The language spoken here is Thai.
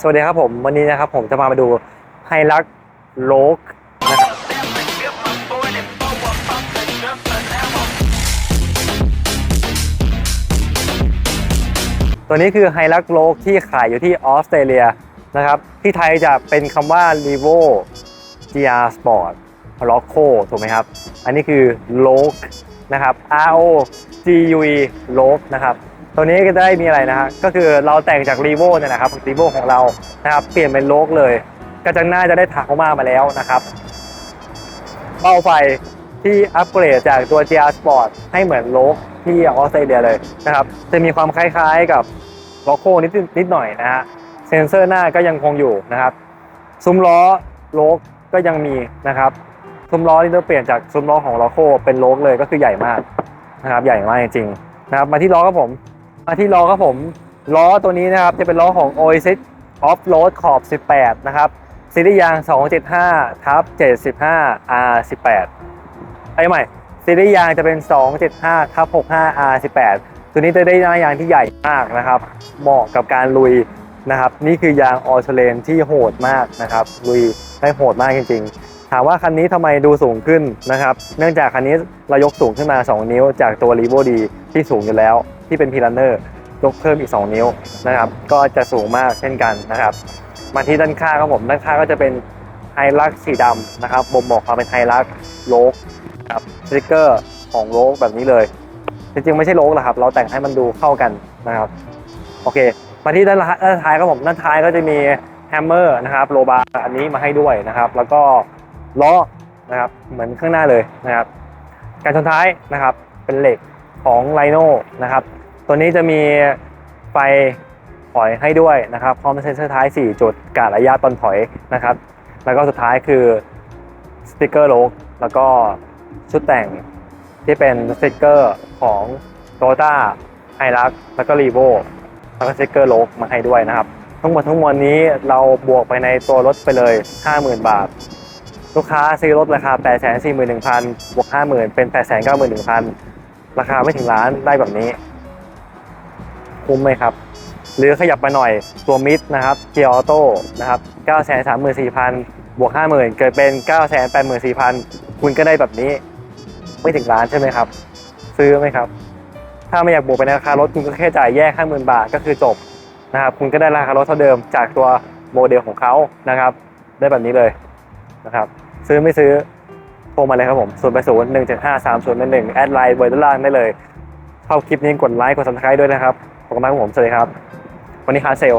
สวัสดีครับผมวันนี้นะครับผมจะพามาดูไฮลักโลกนะครับตัวนี้คือไฮลักโลกที่ขายอยู่ที่ออสเตรเลียนะครับ ที่ไทยจะเป็นคำว่า r e v o GR Sport r o c c o ถูกไหมครับ อันนี้คือโลกนะครับ R O G U E โลกนะครับ ตัวนี้ก็ได้มีอะไรนะฮะก็คือเราแต่งจากรีโวเนี่ยนะครับรีโวของเรานะครับเปลี่ยนเป็นโลกเลย กระจังหน้าจะได้ถักออกมามาแล้วนะครับ เบ้าไฟที่อัปเกรดจากตัว GR Sport ให้เหมือนโลกที่ออสเตรเลียเลยนะครับ จะมีความคล้ายๆกับโลโก้นิดนิดหน่อยนะฮะเซนเซอร์หน้าก็ยังคงอยู่นะครับซุ้มล้อโลกก็ยังมีนะครับซุ้มล้อที่เราเปลี่ยนจากซุ้มล้อของโลโก้เป็นโลกเลยก็คือใหญ่มากนะครับ ใหญ่มากจริงๆนะครับ มาที่ล้อครับผม มาที่ล้อครับผม ล้อตัวนี้นะครับจะเป็นล้อของ Oasis Off Road ขอบ 18 นะครับซีรีส์ยาง 275ทับ75 R18 ไอ้ใหม่ซีรีส์ยางจะเป็น 275ทับ65 R18 ตัวนี้จะได้หน้ายางที่ใหญ่มากนะครับ เหมาะกับการลุยนะครับ นี่คือยางออสเลนที่โหดมากนะครับ ลุยได้โหดมากจริง ๆ ถามว่าคันนี้ทำไมดูสูงขึ้นนะครับเนื่องจากคันนี้เรายกสูงขึ้นมา 2 นิ้ว จากตัว r e v o D ที่สูงอยู่แล้วที่เป็นพีรันเนอร์ยกเพิ่มอีก 2 นิ้วนะครับก็จะสูงมากเช่นกันนะครับมาที่ด้านข้างครับผมด้านข้างก็จะเป็นไฮลักสีดำนะครับบ่งบอกความเป็นไฮลักโลกครับสติกเกอร์ของโลกแบบนี้เลย จริงๆไม่ใช่โลกหรอกครับ เราแต่งให้มันดูเข้ากันนะครับโอเค มาที่ด้านท้ายครับผมด้านท้ายก็จะมีแฮมเมอร์นะครับโลบาร์อันนี้มาให้ด้วยนะครับ แล้วก็ ล้อนะครับเหมือนข้างหน้าเลยนะครับการชนท้ายนะครับเป็นเหล็กของไลโน่นะครับตัวนี้จะมีไฟถอยให้ด้วยนะครับพร้อมเซ็นเซอร์ท้าย 4 จุดกาดระยะตอนถอยนะครับ แล้วก็สุดท้ายคือสติกเกอร์โลกแล้วก็ชุดแต่งที่เป็นสติกเกอร์ของโตต้าไฮรักแล้วก็รีโวแล้วก็สติกเกอร์โลกมาให้ด้วยนะครับ ทั้งหมดทั้งมวลนี้เราบวกไปในตัวรถไปเลย 50,000 บาท ลูกค้าซื้อรถราคา 841,000บวก50,000 เป็น 891,000 ราคาไม่ถึงล้านได้แบบนี้ คุ้มไหมครับ หรือขยับมาหน่อยตัวมิดนะครับเกียร์ออโต้นะครับ 934,000 บวก 50,000 เกิดเป็น 984,000 คุณก็ได้แบบนี้ ไม่ถึงล้านใช่ไหมครับ ซื้อไหมครับ ถ้าไม่อยากบวกไปในราคารถคุณก็แค่จ่ายแยก 50,000 บาทก็คือจบนะครับคุณก็ได้ราคารถเท่าเดิมจากตัวโมเดลของเขานะครับ ได้แบบนี้เลยนะครับ ซื้อไม่ซื้อโทรมาเลยครับผม0 8 0 1 7 5 3 0 1 1แอดไลน์เบอร์ด้านล่างได้เลยชอบคลิปนี้กดไลค์กดซับสไครต์ด้วยนะครับขอบคุณมากครับผมสวัสดีครับ วันนี้คาเซล